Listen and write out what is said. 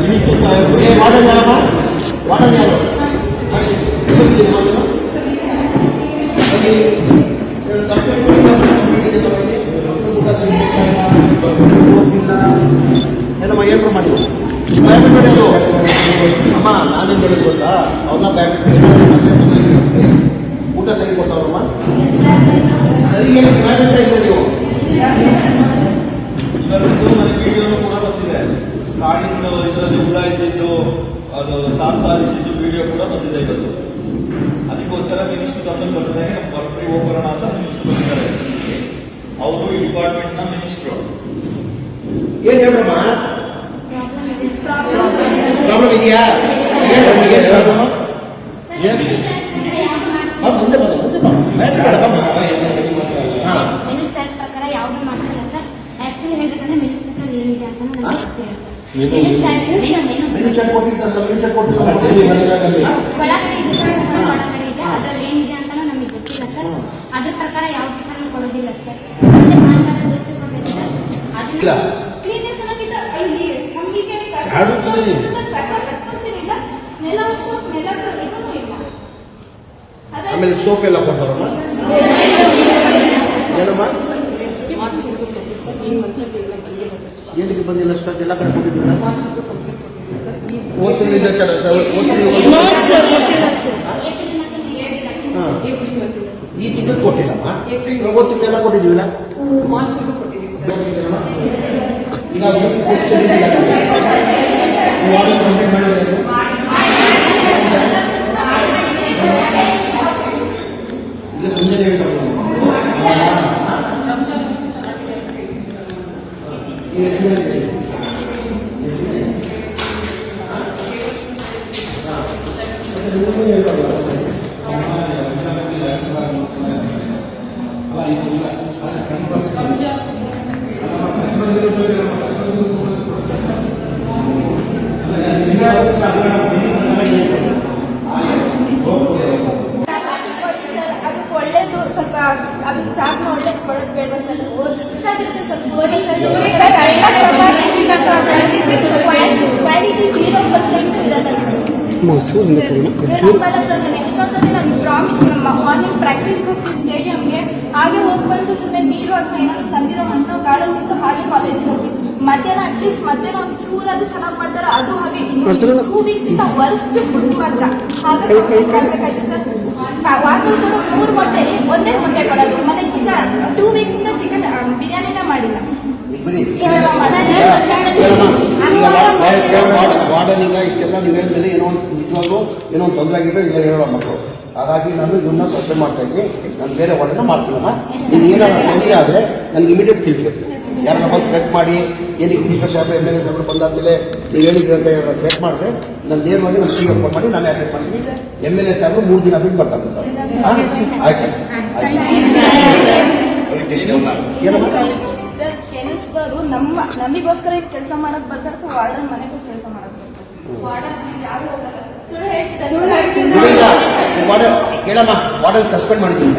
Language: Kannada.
ಮಿನಿಸ್ಟರ್ ಸಾಹೇಬರು ಏ ವಾರ್ಡನ್ ಯಾರಮ್ಮ ವಾರ್ಡನ್ ಯಾರು. ಏನಮ್ಮ ಏನು ಮಾಡಿ ಬ್ಯಾಬಿಟ್ ಬೆಳೆಯೋದು ಅಮ್ಮ ನಾನೇನು ಹೇಳೋದು ಗೊತ್ತಾ ಅವ್ರನ್ನ ಬ್ಯಾಬಿಟ್ ಊಟ ಸರಿ ಕೊಡ್ತಾವ್ರಮ್ಮ ಸರಿಗೆ ಅಂತ ಇಲ್ಲ ನೀವು ನನಗೆ ವಿಡಿಯೋನು ಕೂಡ ಬಂದಿದೆ ಕಾಡಿನ ಇದರಲ್ಲಿ ಹುಳ ಇದ್ದಿದ್ದು ಅದು ಸಾರ್ ಇದ್ದಿದ್ದು ವಿಡಿಯೋ ಕೂಡ ಬಂದಿದೆ ಇವತ್ತು ಅದಕ್ಕೋಸ್ಕರ ಮಿನಿಸ್ಟರ್ ತಂದು ಬರ್ತಾರೆ ಬರ್ಫ್ರಿ ಹೋಗೋಣ ಅಂತ ಮಿನಿಸ್ಟರ್ ಬಂದಿದ್ದಾರೆ. ಅವರು ಈ ಡಿಪಾರ್ಟ್ಮೆಂಟ್ನ ಮಿನಿಸ್ಟ್ರು ಏನ್ ಹೇಳಮ್ಮ ಪ್ರಾಬ್ಲಮ್ ಇದೆಯಾ? ಏನ್ ಹೇಳೋದು ಬಾ, ಮುಂದೆ ಬಾ ಮುಂದೆ ಬಾ ಬೇಡ, ಬೇಡ, ಬಾ. ಹಾ. ಮೆನು ಚಾರ್ಟ್ ಪ್ರಕಾರ ಯಾವ್ದು ಮಾಡ್ತಿಲ್ಲ ಸರ್ ಆಕ್ಚುಲಿ ಹೇಳ್ಬೇಕಂದ್ರೆ ಮೆನು ಚಾರ್ಟ್ ಅಲ್ಲಿ ಏನಿದೆ ಅಂತ ನನಗೆ ಹಾ? ಗೊತ್ತಿಲ್ಲ ಸರ್ ಮೆನು ಚಾರ್ಟ್ ಮೆನು ಅದ್ರಲ್ಲಿ ಏನಿದೆ ಅಂತ ನಮಗೆ ಗೊತ್ತಿಲ್ಲ ಸರ್ ಅದ್ರ ಪ್ರಕಾರ ಯಾವ ಟಿಫನ್ ಕೊಡೋದಿಲ್ಲ ಸರ್ ದೋಸೆ ಕೊಡ್ಬೇಕು ಸರ್ ಆಮೇಲೆ ಸೋಪ್ ಎಲ್ಲ ಕೊಡ್ತಾರಮ್ಮ ಏನಮ್ಮ ಏನಕ್ಕೆ ಬಂದಿಲ್ಲ ಸ್ಟಾಕ್ ಎಲ್ಲ ಕಡೆ ಕೊಟ್ಟಿದ್ದೀರಾ ಹಾ. ಈ ತಿಂಗಳು ಕೊಟ್ಟಿಲ್ಲಮ್ಮ ಓದ್ ತಿಂಗಳು ಎಲ್ಲ ಕೊಟ್ಟಿದ್ದೀವಿಲ್ಲ? ಈಗ Gracias. ಕೊಡೋದು ಬೇಡ ಸರ್. ಸರ್ ಕ್ವಾಲಿಟಿ ಜೀರೋ ಪರ್ಸೆಂಟ್ ಇರೋದ ಸರ್ ನೆಕ್ಸ್ಟ್ ಮಂತಲ್ಲಿ ನಾನು ಪ್ರಾಮಿಸ್ ನಮ್ಮ ಮಾರ್ನಿಂಗ್ ಪ್ರಾಕ್ಟೀಸ್ ಹೋಗ್ತೀವಿ ಸ್ಟೇಡಿಯಂಗೆ ಹಾಗೆ ಹೋಗಿ ಬಂದು ಸುಮ್ಮನೆ ನೀರು ಅಥವಾ ಏನಾದ್ರು ತಂದಿರೋ ಹಣ್ಣು ತಿಂದು ಹಾಗೆ ಕಾಲೇಜಿಗೆ ಹೋಗಿ ಮಧ್ಯಾಹ್ನ ಅಟ್ಲೀಸ್ಟ್ ಮಧ್ಯಾಹ್ನ ಒಂದು ಚೂರಾದ್ರೂ ಚೆನ್ನಾಗಿ ಮಾಡ್ತಾರೆ ಅದು ಹಾಗೆ ಟೂ ವೀಕ್ಸ್ ಇಂದ ವರ್ಸ್ಟ್ ಫುಡ್ ಮಾತ್ರ. ಹಾಗೆ ಮಾಡ್ಬೇಕಾಯ್ತು ಸರ್. ವಾರದಲ್ಲಿ ಮೂರು ಮೊಟ್ಟೆಲಿ ಒಂದೇ ಮೊಟ್ಟೆ ಕೊಡೋದು ಮನೆ ಚಿಕನ್ ಟೂ ವೀಕ್ಸ್ ಇಂದ ಚಿಕನ್ ಬಿರಿಯಾನಿನ ಮಾಡಿಲ್ಲ ಇಷ್ಟೆಲ್ಲ ನೀವು ಹೇಳಿದ್ರೆ ಏನೋ ಒಂದು ನಿಜವಾಗ್ಲೂ ಏನೋ ಒಂದು ತೊಂದರೆ ಆಗಿದೆ ಇಲ್ಲ ಹೇಳೋ ಮಕ್ಕಳು. ಹಾಗಾಗಿ ನಾನು ಇದನ್ನ ಸ್ವಚ್ಛ ಮಾಡ್ತಾ ಇದ್ದೀನಿ. ನಾನು ಬೇರೆ ವಾರ್ಡನ್ನ ಮಾಡ್ತೀನಮ್ಮ. ಇದು ಏನಾದ್ರು ತೊಂದರೆ ಆದರೆ ನನಗೆ ಇಮಿಡಿಯೇಟ್ ತಿಳಿಬೇಕು ಯಾರನ್ನ ಬಂದು ಥ್ರೆಟ್ ಮಾಡಿ ಏನಕ್ಕೆ ಮಿನಿಸ್ಟರ್ ಸಾಹೇಬ್ ಎಂ ಎಲ್ ಎ ಸಾಹೇಬರು ಬಂದಾದ್ಮೇಲೆ ನೀವು ಹೇಳಿದ್ರಿ ಅಂತ ಹೇಳೋ ಥ್ರೆಟ್ ಮಾಡಿದ್ರೆ ನಾನು ನೇರವಾಗಿ ನಾನು ಸಿ ಫೋನ್ ಮಾಡಿ ನಾನೇ ಅಟೆಂಡ್ ಮಾಡ್ತೀನಿ. ಎಂ ಎಲ್ ಎ ಸಾಹೇಬರು ಮೂರು ದಿನ ಬಿಟ್ಟು ಬರ್ತಾರೆ ಆಯ್ತು. ಏನಮ್ಮ ಸರ್ ಕೆಲಸದವರು ನಮ್ಮ ನಮಗೋಸ್ಕರ ಕೆಲಸ ಮಾಡಕ್ ಬರ್ತಾರೆ ಅಥವಾ ವಾರ್ಡನ್ ಮನೆಗೂ ಕೆಲಸ ಮಾಡಕ್ ಬರ್ತಾರೆ? ವಾರ್ಡನ್ ಯಾರು ಹೋಗಲ್ಲ ಸರ್. ಸುಳ್ಳು ಹೇಳ್ತಿದ್ದಾರೆ. ಈಗ ವಾರ್ಡನ್ ಕೇಳಮ್ಮ ವಾರ್ಡನ್ ಸಸ್ಪೆಂಡ್ ಮಾಡಿದ್ದೀನಿ